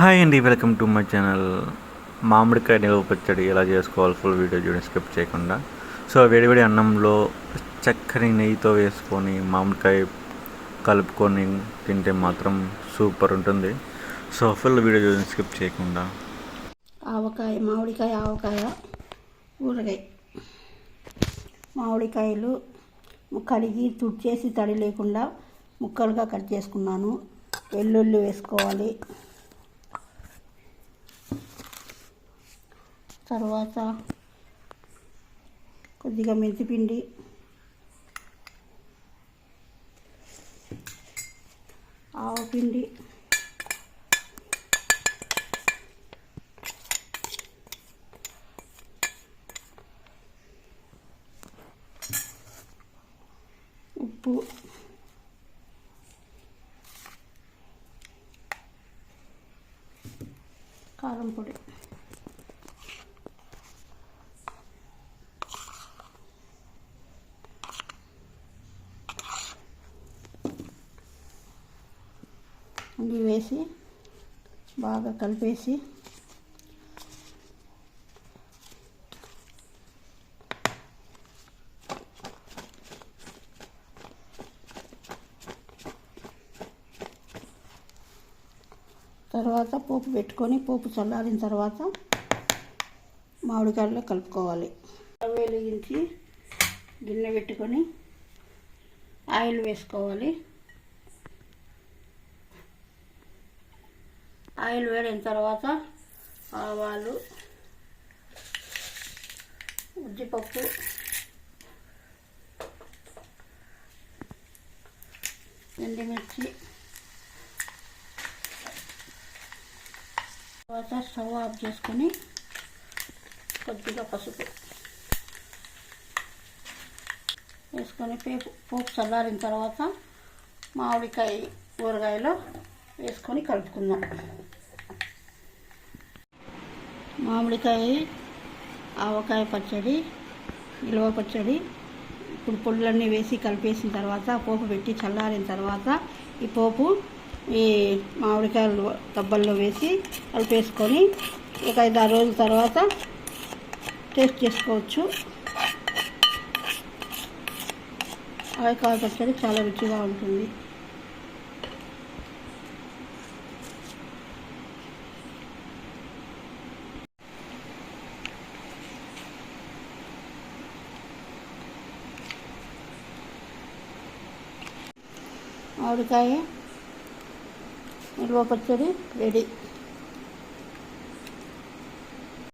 Hi అండి welcome to my channel. మామిడికాయ నిలువ పచ్చడి ఎలా చేసుకోవాలి ఫుల్ వీడియో చూడండి స్కిప్ చేయకుండా. సో వేడివేడి అన్నంలో చక్కని నెయ్యితో వేసుకొని మామిడికాయ కలుపుకొని తింటే మాత్రం సూపర్ ఉంటుంది. సో ఫుల్ వీడియో చూడండి స్కిప్ చేయకుండా. ఆవకాయ మామిడికాయ ఆవకాయ ఊరగాయ. మామిడికాయలు కడిగి తుడిచేసి తడి లేకుండా ముక్కలుగా కట్ చేసుకున్నాను. వెల్లుల్లి వేసుకోవాలి. తర్వాత కొద్దిగా మెంతిపిండి. ఆవపిండి ఉప్పు. కారం పొడి. అన్నీ వేసి బాగా కలిపేసి తర్వాత పోపు పెట్టుకొని పోపు చల్లారిన తర్వాత మామిడికాయలో కలుపుకోవాలి. వెలిగించి గిన్నె పెట్టుకొని ఆయిల్ వేసుకోవాలి. ఆయిల్ వేడిన తర్వాత ఆవాలు ఉద్దిపప్పు ఎండుమిర్చి తర్వాత స్టవ్ ఆఫ్ చేసుకొని కొద్దిగా పసుపు వేసుకొని పేపు పోపు చల్లారిన తర్వాత మామిడికాయ ఊరగాయలో వేసుకొని కలుపుకుందాం. మామిడికాయ ఆవకాయ పచ్చడి నిల్వ పచ్చడి ఇప్పుడు పొళ్ళన్నీ వేసి కలిపేసిన తర్వాత పోపు పెట్టి చల్లారిన తర్వాత ఈ పోపు ఈ మామిడికాయలు దబ్బల్లో వేసి కలిపేసుకొని ఒక ఐదు ఆరు రోజుల తర్వాత టేస్ట్ చేసుకోవచ్చు. ఆవకాయ పచ్చడి చాలా రుచిగా ఉంటుంది. మామిడికాయ నిల్వ పచ్చడి రెడీ.